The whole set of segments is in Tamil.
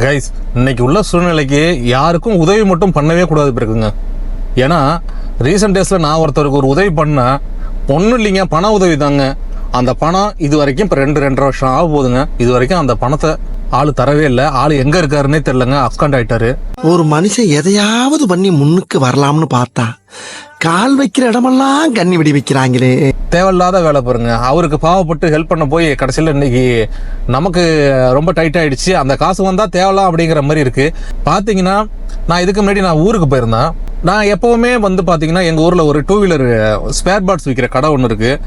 கைஸ் இன்னைக்கு உள்ள சூழ்நிலைக்கு யாருக்கும் உதவி மட்டும் பண்ணவே கூடாது பிறகுங்க ஏன்னா ரீசெண்ட் டேஸில் நான் ஒருத்தருக்கு ஒரு உதவி பண்ணேன். ஒன்றும் இல்லைங்க பண உதவி தாங்க அந்த பணம் இது வரைக்கும் இப்போ ரெண்டு ரெண்டரை வருஷம் ஆக போகுதுங்க. இது வரைக்கும் அந்த பணத்தை ஆள் தரவே இல்லை. ஆள் எங்கே இருக்காருன்னே தெரிலங்க அப்காண்ட் ஆயிட்டாரு. ஒரு மனுஷன் எதையாவது பண்ணி முன்னுக்கு வரலாம்னு பார்த்தா கால் வைக்கிற இடமெல்லாம் கண்ணி வெடி வைக்கிறாங்களே. தேவையில்லாத வேலை பாருங்க. அவருக்கு பாவப்பட்டு ஹெல்ப் பண்ண போய் கடைசியில் இன்னைக்கு நமக்கு ரொம்ப டைட் ஆயிடுச்சு. அந்த காசு வந்தால் தேவலாம் அப்படிங்கிற மாதிரி இருக்கு. பார்த்தீங்கன்னா நான் இதுக்கு முன்னாடி நான் ஊருக்கு போயிருந்தேன் நான் எப்போவுமே வந்து பார்த்தீங்கன்னா எங்கள் ஊரில் ஒரு டூ வீலர் ஸ்பேர் பார்ட்ஸ் விற்கிற கடை ஒன்று இருக்குது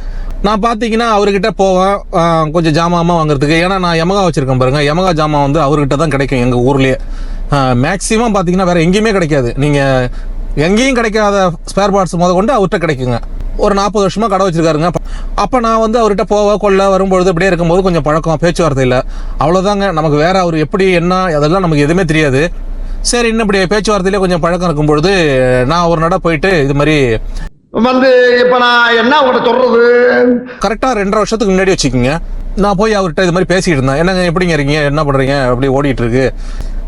நான் பார்த்தீங்கன்னா அவர்கிட்ட போவேன் கொஞ்சம் ஜாமான் வாங்குறதுக்கு. ஏன்னா நான் யமகா வச்சுருக்கேன் பாருங்கள் யமகா ஜாமான் வந்து அவர்கிட்ட தான் கிடைக்கும் எங்கள் ஊர்லேயே. மேக்ஸிமம் பார்த்தீங்கன்னா வேறு எங்கேயுமே கிடைக்காது. நீங்கள் எங்கேயும் கிடைக்காத ஸ்பேர் பார்ட்ஸ் முத கொண்டு அவர்கிட்ட கிடைக்குங்க. ஒரு நாற்பது வருஷமாக கடை வச்சுருக்காருங்க. அப்போ நான் வந்து அவர்கிட்ட போக கொள்ள வரும்பொழுது இப்படியே இருக்கும்போது கொஞ்சம் பழக்கம் பேச்சுவார்த்தை இல்லை. அவ்வளோதாங்க நமக்கு வேறு அவர் எப்படி என்ன அதெல்லாம் நமக்கு எதுவுமே தெரியாது. சரி இன்னும் இப்படி பேச்சுவார்த்தையிலே கொஞ்சம் பழக்கம் இருக்கும் பொழுது நான் ஒரு நட போயிட்டு இது மாதிரி வந்து இப்ப நான் என்ன உங்கள்கிட்ட சொல்றது? கரெக்டாக ரெண்டரை வருஷத்துக்கு முன்னாடி வச்சுக்கோங்க. நான் போய் அவர்கிட்ட இது மாதிரி பேசிக்கிட்டு இருந்தேன். என்னங்க எப்படிங்க இருக்கீங்க? என்ன பண்ணுறீங்க அப்படி ஓடிட்டு இருக்கு.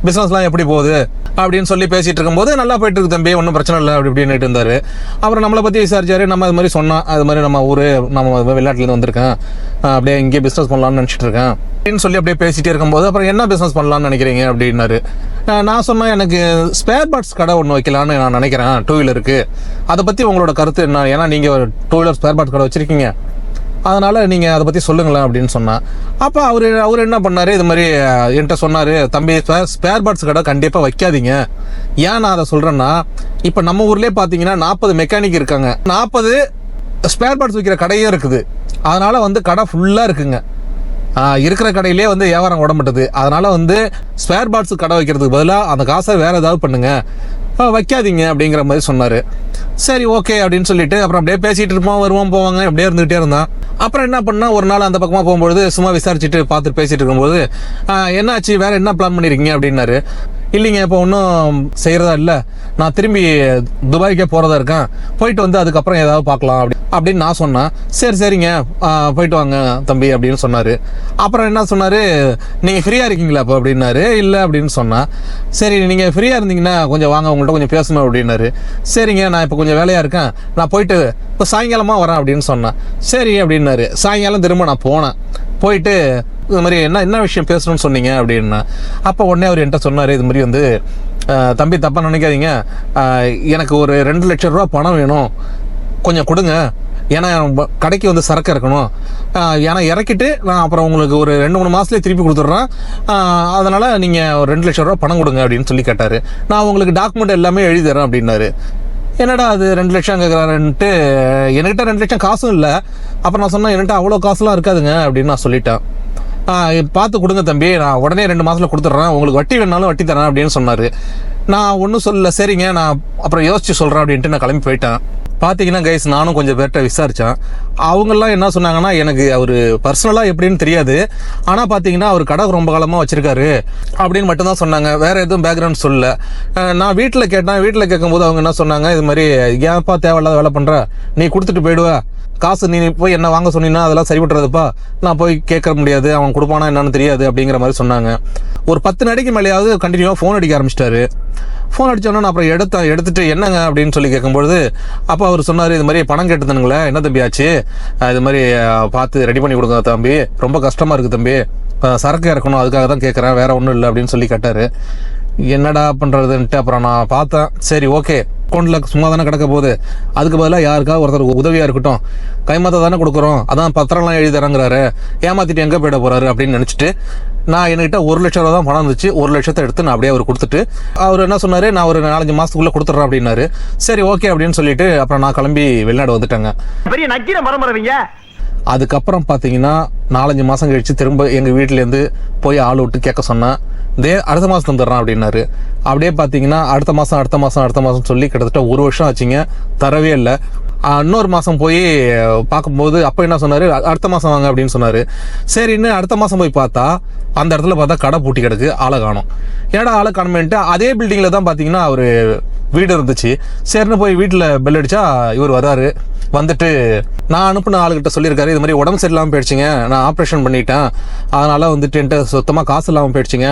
பிஸ்னஸ்லாம் எப்படி போகுது? அப்படின்னு சொல்லி பேசிட்டு இருக்கும்போது நல்லா போயிட்டு இருக்கு தம்பி ஒன்றும் பிரச்சனை இல்லை அப்படி இப்படின்னு இருந்தாரு. அப்புறம் நம்மளை பற்றி விசாரிச்சாரு நம்ம அது மாதிரி சொன்னால் அது மாதிரி நம்ம ஊர் நம்ம வெளிநாட்டிலேருந்து வந்திருக்கேன். அப்படியே இங்கே பிஸ்னஸ் பண்ணலாம்னு நினச்சிட்டு இருக்கேன். அப்படின்னு சொல்லி அப்படியே பேசிட்டே இருக்கும்போது அப்புறம் என்ன பிஸ்னஸ் பண்ணலாம்னு நினைக்கிறீங்க? அப்படின்னாரு. நான் சொன்னேன் எனக்கு ஸ்பேர் பார்ட்ஸ் கடை ஒன்று வைக்கலான்னு நான் நினைக்கிறேன். டூ வீலருக்கு அதை பற்றி உங்களோட கருத்து என்ன? ஏன்னா நீங்கள் டூ வீலர் ஸ்பேர் பார்ட்ஸ் கடை வச்சிருக்கீங்க. அதனால் நீங்கள் அதை பற்றி சொல்லுங்களேன் அப்படின்னு சொன்னான் அப்போ அவர் அவர் என்ன பண்ணார்? இது மாதிரி என்கிட்ட சொன்னார் தம்பி ஸ்பேர் பார்ட்ஸ் கடை கண்டிப்பாக வைக்காதீங்க. ஏன் நான் அதை சொல்கிறேன்னா இப்போ நம்ம ஊர்லேயே பார்த்தீங்கன்னா நாற்பது மெக்கானிக் இருக்காங்க. நாற்பது ஸ்பேர் பார்ட்ஸ் விற்கிற கடையும் இருக்குது. அதனால் வந்து கடை ஃபுல்லாக இருக்குங்க. இருக்கிற கடையிலே வந்து வியாபாரம் ஓட அதனால் வந்து ஸ்பேர் பார்ட்ஸ் கடை வைக்கிறதுக்கு பதிலாக அந்த காசை வேறு ஏதாவது பண்ணுங்கள் வைக்காதீங்க அப்படிங்கிற மாதிரி சொன்னார். சரி ஓகே அப்படின்னு சொல்லிட்டு அப்புறம் அப்படியே பேசிகிட்டு இருப்போம் வருவோம் போவாங்க அப்படியே இருந்துகிட்டே இருந்தான். அப்புறம் என்ன பண்ணால் ஒரு நாள் அந்த பக்கமாக போகும்பொழுது சும்மா விசாரிச்சுட்டு பார்த்துட்டு பேசிகிட்டு இருக்கும்போது என்னாச்சு? வேறு என்ன பிளான் பண்ணியிருக்கீங்க அப்படின்னாரு. இல்லைங்க இப்போ ஒன்றும் செய்கிறதா இல்லை. நான் திரும்பி துபாய்க்கே போகிறதா இருக்கேன். போயிட்டு வந்து அதுக்கப்புறம் ஏதாவது பார்க்கலாம். அப்படி அப்படின்னு நான் சொன்னேன். சரி சரிங்க. போயிட்டு வாங்க தம்பி அப்படின்னு சொன்னார். அப்புறம் என்ன சொன்னார்? நீங்கள் ஃப்ரீயாக இருக்கீங்களா அப்போ அப்படின்னாரு. இல்லை அப்படின்னு சொன்னேன். சரி நீங்கள் ஃப்ரீயாக இருந்தீங்கன்னா கொஞ்சம் வாங்க உங்கள்கிட்ட கொஞ்சம் பேசணும் அப்படின்னாரு. சரிங்க நான் இப்போ கொஞ்சம் வேலையாக இருக்கேன். நான் போயிட்டு இப்போ சாயங்காலமாக வரேன் அப்படின்னு சொன்னேன். சரி அப்படின்னாரு. சாயங்காலம் திரும்ப நான் போனேன். போயிட்டு இது மாதிரி என்ன என்ன விஷயம் பேசணும்னு சொன்னீங்க அப்படின்னா அப்போ உடனே அவர் என்கிட்ட சொன்னார் இது மாதிரி வந்து தம்பி தப்பாக நினைக்காதீங்க. எனக்கு ஒரு ரெண்டு லட்ச ரூபா பணம் வேணும். கொஞ்சம் கொடுங்க. ஏன்னா கடைக்கு வந்து சரக்கு இருக்கணும் ஏன்னா இறக்கிட்டு நான் அப்புறம் உங்களுக்கு ஒரு ரெண்டு மூணு மாதத்துலேயே திருப்பி கொடுத்துட்றேன். அதனால் நீங்கள் ஒரு ரெண்டு லட்ச ரூபா பணம் கொடுங்க அப்படின்னு சொல்லி கேட்டார். நான் உங்களுக்கு டாக்குமெண்ட் எல்லாமே எழுதி தரேன் அப்படின்னாரு. என்னடா அது ரெண்டு லட்சம் கேட்குறாருன்ட்டு என்கிட்ட ரெண்டு லட்சம் காசும் இல்லை. அப்புறம் நான் சொன்னேன் என்கிட்ட அவ்வளோ காசுலாம் இருக்காதுங்க அப்படின்னு நான் சொல்லிட்டேன். பார்த்து கொடுங்க தம்பி நான் உடனே ரெண்டு மாதத்தில் கொடுத்துட்றேன். உங்களுக்கு வட்டி வேணாலும் வட்டி தரேன் அப்படின்னு சொன்னார். நான் ஒன்றும் சொல்லலை சரிங்க நான் அப்புறம் யோசிச்சு சொல்கிறேன் அப்படின்ட்டு நான் கிளம்பி போயிட்டேன். பார்த்தீங்கன்னா கைஸ் நானும் கொஞ்சம் பேர்கிட்ட விசாரித்தேன் அவங்கெல்லாம் என்ன சொன்னாங்கன்னா எனக்கு அவர் பர்சனலாக எப்படின்னு தெரியாது. ஆனால் பார்த்தீங்கன்னா அவர் கடை ரொம்ப காலமாக வச்சுருக்காரு. அப்படின்னு மட்டும்தான் சொன்னாங்க. வேறு எதுவும் பேக்ரவுண்ட் சொல்லல. நான் வீட்டில் கேட்டேன். வீட்டில் கேட்கும்போது அவங்க என்ன சொன்னாங்க இது மாதிரி ஏன்ப்பா தேவையில்லாத வேலை பண்ணுற நீ கொடுத்துட்டு போயிடுவேன் காசு நீ போய் என்ன வாங்க சொன்னீங்கன்னா அதெல்லாம் சரிபட்டுறதுப்பா. நான் போய் கேட்க முடியாது அவன் கொடுப்பானா என்னன்னு தெரியாது அப்படிங்கிற மாதிரி சொன்னாங்க. ஒரு பத்து நடிக்கு மேலேயாவது கண்டினியூவாக ஃபோன் அடிக்க ஆரம்பிச்சிட்டாரு. ஃபோன் அடித்தோடனே நான் அப்புறம் எடுத்தேன் எடுத்துட்டு என்னங்க அப்படின்னு சொல்லி கேட்கும்பொழுது அப்போ அவர் சொன்னார் இது மாதிரி பணம் கேட்டுதானுங்களே என்ன தம்பி ஆச்சு? இது மாதிரி பார்த்து ரெடி பண்ணி கொடுங்க தம்பி ரொம்ப கஷ்டமாக இருக்குது தம்பி. சரக்கு இறக்கணும் அதுக்காக தான் கேட்குறேன் வேறு ஒன்றும் இல்லை அப்படின்னு சொல்லி கேட்டார். என்னடா பண்ணுறதுன்ட்டு அப்புறம் நான் பார்த்தேன். சரி ஓகே அக்கௌண்ட்டில் சும்மா தானே கிடக்க போகுது அதுக்கு பதிலாக யாருக்காவது ஒருத்தர் உதவியாக இருக்கட்டும். கைமாத்த தானே கொடுக்குறோம். அதான் பத்திரம்லாம் எழுதி தரங்கிறாரு. ஏமாற்றிட்டு எங்கே போயிட போகிறாரு அப்படின்னு நினச்சிட்டு நான் என்கிட்ட ஒரு லட்ச ரூபா தான் பணம் இருந்துச்சு. ஒரு லட்சத்தை எடுத்து நான் அப்படியே அவர் கொடுத்துட்டு அவர் என்ன சொன்னார்? நான் ஒரு நாலஞ்சு மாதத்துக்குள்ளே கொடுத்துட்றேன் அப்படின்னாரு. சரி ஓகே அப்படின்னு சொல்லிட்டு அப்புறம் நான் கிளம்பி வெளிநாடு வந்துட்டேங்க. பெரிய நக்கீர மரமறவீங்க அதுக்கப்புறம் பார்த்தீங்கன்னா நாலஞ்சு மாதம் கழிச்சு திரும்ப எங்கள் வீட்டிலேருந்து போய் ஆள் விட்டு கேட்க சொன்னேன் தே அடுத்த மாதம் தந்துடுறேன் அப்படின்னாரு. அப்படியே பார்த்தீங்கன்னா அடுத்த மாதம் அடுத்த மாதம் அடுத்த மாதம் சொல்லி கிட்டத்தட்ட ஒரு வருஷம் ஆச்சுங்க. தரவே இல்லை. இன்னொரு மாதம் போய் பார்க்கும்போது அப்போ என்ன சொன்னார்? அடுத்த மாதம் வாங்க அப்படின்னு சொன்னார். சரி இன்னும் அடுத்த மாதம் போய் பார்த்தா அந்த இடத்துல பார்த்தா கடை பூட்டி கிடக்கு ஆளை காணும். ஏடா ஆளை காணுமேன்ட்டு அதே பில்டிங்கில் தான் பார்த்தீங்கன்னா அவர் வீடு இருந்துச்சு. சரின்னு போய் வீட்டில் பெல் அடித்தா இவர் வராரு. வந்துட்டு நான் அனுப்பின ஆளுகிட்ட சொல்லியிருக்காரு இது மாதிரி உடம்பு சரியில்லாமல் போயிடுச்சுங்க. நான் ஆப்ரேஷன் பண்ணிட்டேன். அதனால வந்துட்டு என்கிட்ட சுத்தமாக காசு இல்லாமல் போயிடுச்சுங்க.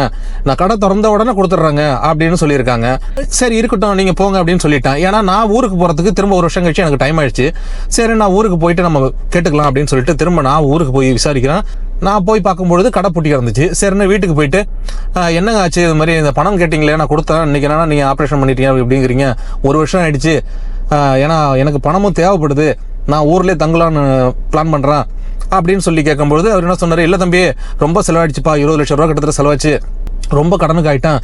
நான் கடை திறந்த உடனே கொடுத்துட்றாங்க அப்படின்னு சொல்லியிருக்காங்க. சரி இருக்கட்டும் நீங்கள் போங்க அப்படின்னு சொல்லிட்டேன். ஏன்னா நான் ஊருக்கு போகிறதுக்கு திரும்ப ஒரு வருஷம் கழிச்சு எனக்கு டைம் ஆயிடுச்சு. சரி நான் ஊருக்கு போயிட்டு நம்ம கேட்டுக்கலாம் அப்படின்னு சொல்லிட்டு திரும்ப நான் ஊருக்கு போய் விசாரிக்கிறேன். நான் போய் பார்க்கும்பொழுது கடை பூட்டி கிடந்துச்சு. சரின்னு வீட்டுக்கு போயிட்டு என்னங்க ஆச்சு? இது மாதிரி இந்த பணம் கேட்டிங்களே நான் கொடுத்தேன். இன்னைக்கு என்னன்னா நீங்கள் ஆப்ரேஷன் பண்ணிட்டீங்க? அப்படிங்கிறீங்க. ஒரு வருஷம் ஆயிடுச்சு. ஏன்னா எனக்கு பணமும் தேவைப்படுது. நான் ஊர்லேயே தங்கலான்னு பிளான் பண்ணுறேன் அப்படின்னு சொல்லி கேட்கும்பொழுது அவர் என்ன சொன்னார் இல்லை தம்பி ரொம்ப செலவாயிடுச்சுப்பா இருபது லட்சம் ரூபா கிட்டத்தட்ட செலவாச்சு. ரொம்ப கடனுக்கு ஆகிட்டேன்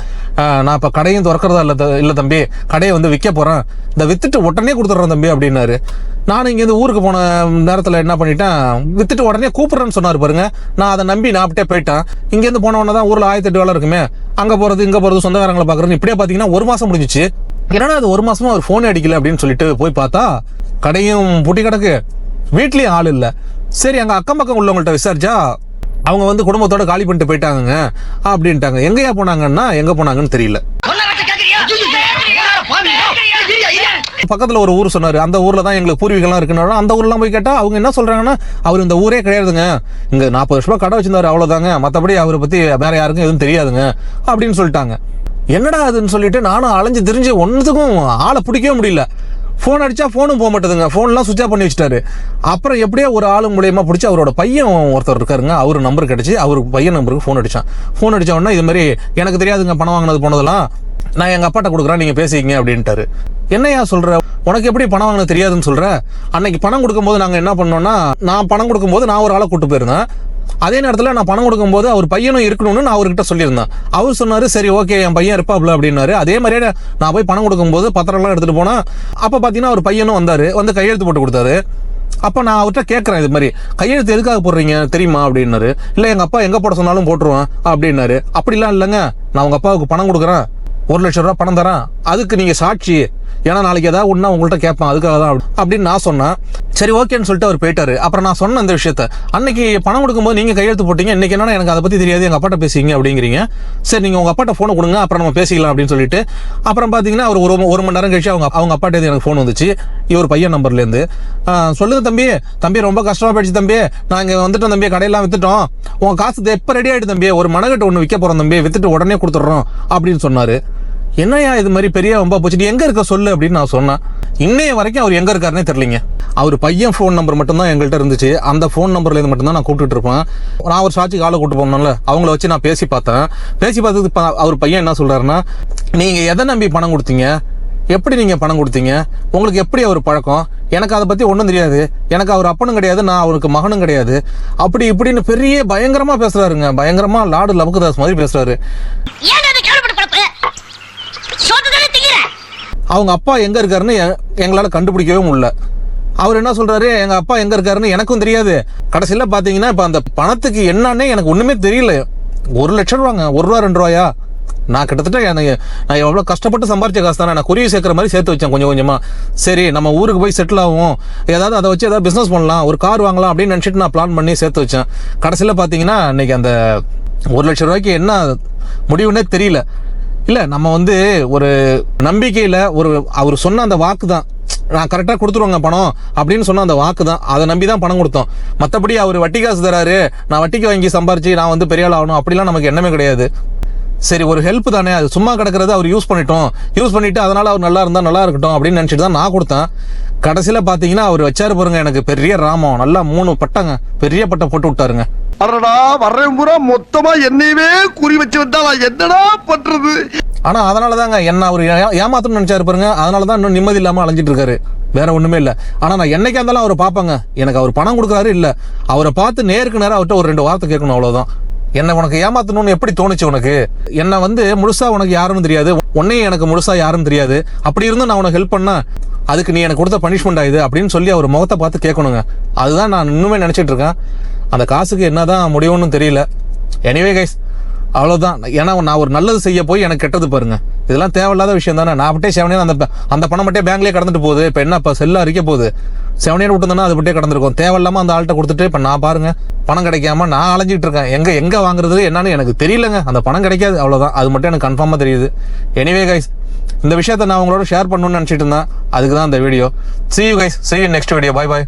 நான் இப்போ கடையும் திறக்கிறதா இல்லை த- இல்லை தம்பி கடையை வந்து விற்க போகிறேன் இந்த வித்துட்டு உடனே கொடுத்துட்றேன் தம்பி அப்படின்னாரு. நானும் இங்கேருந்து ஊருக்கு போன நேரத்தில் என்ன பண்ணிட்டேன் வித்துட்டு உடனே கூப்பிட்றேன்னு சொன்னார் பாருங்க. நான் அதை நம்பி நான் அப்படியே போயிட்டேன். இங்கேருந்து போன உடனே தான் ஊரில் ஆயிரத்தி எட்டு வேலை இருக்குமே. அங்கே போகிறது இங்கே போகிறது சொந்தக்காரங்களை பார்க்குறேன்னு இப்படியே பார்த்தீங்கன்னா ஒரு மாதம் முடிஞ்சிச்சு. என்னடா அது ஒரு மாசமா அவர் ஃபோன் அடிக்கல அப்படின்னு சொல்லிட்டு போய் பார்த்தா கடையும் பூட்டி கிடக்கு. வீட்லயும் ஆள் இல்லை. சரி அங்கே அக்கம் பக்கம் உள்ளவங்கள்ட்ட விசாரிச்சா அவங்க வந்து குடும்பத்தோட காலி பண்ணிட்டு போயிட்டாங்க அப்படின்ட்டாங்க. எங்கேயா போனாங்கன்னா எங்க போனாங்கன்னு தெரியல. பக்கத்துல ஒரு ஊர் சொன்னாரு. அந்த ஊர்ல தான் எங்களுக்கு பூர்வீகம்லாம் இருக்குன்னா அந்த ஊர்லாம் போய் கேட்டா அவங்க என்ன சொல்றாங்கன்னா அவர் இந்த ஊரே கிடையாதுங்க. இங்க நாற்பது வருஷமா கடை வச்சிருந்தாரு அவ்வளவுதாங்க. மத்தபடி அவரை பத்தி வேற யாருக்கும் எதுவும் தெரியாதுங்க அப்படின்னு சொல்லிட்டாங்க. என்னடா அதுன்னு சொல்லிட்டு நானும் அலைஞ்சு திரிஞ்சு ஒன்றுத்துக்கும் ஆளை பிடிக்கவே முடியல. ஃபோன் அடித்தா ஃபோனும் போக மாட்டேதுங்க. ஃபோன்லாம் சுவிச் ஆஃப் பண்ணி வச்சுட்டாரு. அப்புறம் எப்படியோ ஒரு ஆளு மூலயமா பிடிச்சி அவரோட பையன் ஒருத்தர் இருக்காருங்க. அவர் நம்பர் கிடைச்சி அவர் பையன் நம்பருக்கு ஃபோன் அடித்தான் ஃபோன் அடித்த உடனே இது மாதிரி எனக்கு தெரியாதுங்க பணம் வாங்கினது போனதெல்லாம். நான் எங்கள் அப்பாட்ட கொடுக்குறேன் நீங்கள் பேசிக்கிங்க அப்படின்ட்டாரு. என்னையா சொல்கிற உனக்கு எப்படி பணம் வாங்கினது தெரியாதுன்னு சொல்கிற அன்னைக்கு பணம் கொடுக்கும்போது நாங்கள் என்ன பண்ணோம்னா நான் பணம் கொடுக்கும்போது நான் ஒரு ஆளை கூட்டு போயிருந்தேன். அதே நேரத்தில் நான் பணம் கொடுக்கும்போது அவர் பையனும் இருக்கணும்னு நான் அவர்கிட்ட சொல்லியிருந்தேன். அவர் சொன்னார் சரி ஓகே என் பையன் இருப்பாப்ல அப்படின்னாரு. அதே மாதிரியே நான் போய் பணம் கொடுக்கும்போது பத்திரம்லாம் எடுத்துகிட்டு போனேன் அப்போ பார்த்தீங்கன்னா அவர் பையனும் வந்தார் வந்து கையெழுத்து போட்டு கொடுத்தாரு. அப்போ நான் அவர்கிட்ட கேட்குறேன் இது மாதிரி கையெழுத்து எதுக்காக போடுறீங்க தெரியுமா? அப்படின்னாரு. இல்லை எங்கள் அப்பா எங்கே போட சொன்னாலும் போட்டுருவேன் அப்படின்னாரு. அப்படிலாம் இல்லைங்க. நான் உங்கள் அப்பாவுக்கு பணம் கொடுக்குறேன். ஒரு லட்சம் ரூபா பணம் தரேன். அதுக்கு நீங்கள் சாட்சி ஏன்னா நாளைக்கு ஏதாவது ஒன்றா உங்கள்கிட்ட கேட்பேன் அதுக்காக தான் அப்படின்னு நான் சொன்னேன். சரி ஓகேன்னு சொல்லிட்டு அவர் போயிட்டாரு. அப்புறம் நான் சொன்ன இந்த விஷயத்த அன்னைக்கு பணம் கொடுக்கும்போது நீங்கள் கையெழுத்து போட்டீங்க இன்னைக்கு என்னன்னா எனக்கு அதை பற்றி தெரியாது எங்கள் அப்பாட்ட பேசிங்க அப்படிங்கிறீங்க. சரி நீங்கள் உங்கள் அப்பாட்ட ஃபோனை கொடுங்க அப்புறம் நம்ம பேசிக்கலாம் அப்படின்னு சொல்லிட்டு அப்புறம் பார்த்தீங்கன்னா அவர் ஒரு ஒரு மணி நேரம் கழிச்சு அவங்க அவங்க அப்பாட்டே எனக்கு ஃபோன் வந்துச்சு. இவர் பையன் நம்பர்லேருந்து சொல்லுங்க தம்பி தம்பி ரொம்ப கஷ்டமாக போயிடுச்சு தம்பி. நாங்கள் வந்துட்டோம் தம்பி கடையெல்லாம் வித்துட்டோம். உங்கள் காசு எப்போ ரெடி ஆகிட்டு தம்பி. ஒரு மனகட்டு ஒன்று விற்க போகிறோம் தம்பி வித்துட்டு உடனே கொடுத்துட்றோம் அப்படின்னு சொன்னார். என்னையா இது மாதிரி பெரிய வம்பா போச்சு? எங்கே இருக்க சொல்லு அப்படின்னு நான் சொன்னேன். இன்னைய வரைக்கும் அவர் எங்கே இருக்காருன்னே தெரியலிங்க. அவர் பையன் ஃபோன் நம்பர் மட்டும்தான் எங்கள்கிட்ட இருந்துச்சு. அந்த ஃபோன் நம்பர்லேருந்து மட்டும்தான் நான் கூப்பிட்டு இருப்பேன். நான் ஒரு சாட்சிக்கு ஆளை கூட்டு போனோம்ல அவங்கள வச்சு நான் பேசி பார்த்தேன். பேசி பார்த்ததுக்கு ப- அவர் பையன் என்ன சொல்கிறாருன்னா நீங்கள் எதை நம்பி பணம் கொடுத்தீங்க? எப்படி நீங்கள் பணம் கொடுத்தீங்க? உங்களுக்கு எப்படி அவர் பழக்கம்? எனக்கு அதை பற்றி ஒன்றும் தெரியாது. எனக்கு அவர் அப்பனும் கிடையாது நான் அவருக்கு மகனும் கிடையாது. அப்படி இப்படின்னு பெரிய பயங்கரமாக பேசுகிறாருங்க பயங்கரமாக லாடு லபுக்குதாஸ் மாதிரி பேசுகிறாரு ஏன் அதை கேள்விப்பட்டு பழப்பு சோத்து தானே திங்கிற அவங்க அப்பா எங்க இருக்காருன்னு எ- எங்களால கண்டுபிடிக்கவே முடியல. அவர் என்ன சொல்றாரு? எங்க அப்பா எங்க இருக்காருன்னு எனக்கும் தெரியாது. கடைசியில பாத்தீங்கன்னா இப்ப அந்த பணத்துக்கு என்னன்னே எனக்கு ஒண்ணுமே தெரியல. ஒரு லட்சம் ரூபாங்க. ஒரு ரூபா ரெண்டு ரூபாயா? நான் கிட்டத்தட்ட எனக்கு நான் எவ்வளோ கஷ்டப்பட்டு சம்பாரிச்ச காசு தானே. நான் குருவி சேர்க்குற மாதிரி சேர்த்து வச்சேன் கொஞ்சம் கொஞ்சமா. சரி நம்ம ஊருக்கு போய் செட்டில் ஆகும் ஏதாவது அதை வச்சு ஏதாவது பிஸ்னஸ் பண்ணலாம். ஒரு கார் வாங்கலாம் அப்படின்னு நினச்சிட்டு நான் பிளான் பண்ணி சேர்த்து வச்சேன். கடைசியில் பார்த்தீங்கன்னா இன்னைக்கு அந்த ஒரு லட்சம் ரூபாய்க்கு என்ன முடிவுன்னே தெரியல. இல்லை நம்ம வந்து ஒரு நம்பிக்கையில் ஒரு அவர் சொன்ன அந்த வாக்கு தான் நான் கரெக்டாக கொடுத்துருவாங்க பணம் அப்படின்னு சொன்ன அந்த வாக்கு தான் அதை நம்பி தான் பணம் கொடுத்தோம். மற்றபடி அவர் வட்டி காசு தராரு. நான் வட்டிக்கு வாங்கி சம்பாரிச்சு நான் வந்து பெரிய ஆள் ஆகணும். அப்படிலாம் நமக்கு எண்ணமே கிடையாது. சரி ஒரு ஹெல்ப் தானே. அது சும்மா கிடக்கிறத அவர் யூஸ் பண்ணிட்டோம். யூஸ் பண்ணிட்டு அதனால அவர் நல்லா இருந்தால் நல்லா இருக்கட்டும் அப்படின்னு நினச்சிட்டு தான் நான் கொடுத்தேன். கடைசியில் பார்த்தீங்கன்னா அவர் வச்சாரு பாருங்க எனக்கு பெரிய ராமம். நல்லா மூணு பட்டங்க பெரிய பட்டம் போட்டு விட்டாருங்க. அடடா வர்றேன் பூரா. மொத்தமா என்னையவே குறி வச்சு வந்தா என்னடா பண்றது? ஆனா அதனால தாங்க என்ன அவர் ஏமாத்தணும்னு நினைச்சாரு பாருங்க. அதனால தான் இன்னும் நிம்மதி இல்லாம அலைஞ்சிட்டு இருக்காரு. வேற ஒண்ணுமே இல்ல. ஆனா நான் என்னைக்கா இருந்தாலும் அவரை பாப்பாங்க எனக்கு அவர் பணம் கொடுக்குறாரு இல்ல. அவரை பார்த்து நேருக்கு நேரம் அவர்கிட்ட ஒரு ரெண்டு வார்த்தை கேட்கணும் அவ்வளவுதான். என்ன உனக்கு ஏமாத்தணும்னு எப்படி தோணுச்சு உனக்கு? என்ன வந்து முழுசா உனக்கு யாருன்னு தெரியாது. உன்னையும் எனக்கு முழுசா யாருன்னு தெரியாது. அப்படி இருந்தும் நான் உனக்கு ஹெல்ப் பண்ணா அதுக்கு நீ எனக்கு கொடுத்த பனிஷ்மெண்ட் ஆயுது அப்படின்னு சொல்லி அவர் முகத்தை பார்த்து கேட்கணுங்க. அதுதான் நான் இன்னுமே நினைச்சிட்டு இருக்கேன். அந்த காசுக்கு என்னதான் முடியும்னு தெரியல. எனிவே கைஸ் அவ்வளோதான் ஏன்னா நான் ஒரு நல்லது செய்ய போய் எனக்கு கெட்டது பாருங்க. இதெல்லாம் தேவையில்லாத விஷயம் தானே. நான் அப்படியே செவனியர் அந்த அந்த பணம் மட்டும் பேங்க்லேயே கடந்துட்டு போகுது. இப்போ என்ன இப்போ செல்லு அரிக்க போகுது. செவனியர் விட்டுருந்தேன்னா அது மட்டும் கடந்திருக்கும். தேவையில்லாம அந்த ஆள்கிட்ட கொடுத்துட்டு இப்போ நான் பாருங்க பணம் கிடைக்காம நான் அலைஞ்சிட்டு இருக்கேன். எங்கே எங்கே வாங்குறது என்னன்னு எனக்கு தெரியலங்க. அந்த பணம் கிடைக்காது அவ்வளோதான் அது மட்டும் எனக்கு கன்ஃபார்மாக தெரியுது. எனிவே கைஸ் இந்த விஷயத்தை நான் உங்களோட ஷேர் பண்ணணும்னு நினச்சிட்டு இருந்தேன். அதுக்கு தான் இந்த video see you guys see you next video bye bye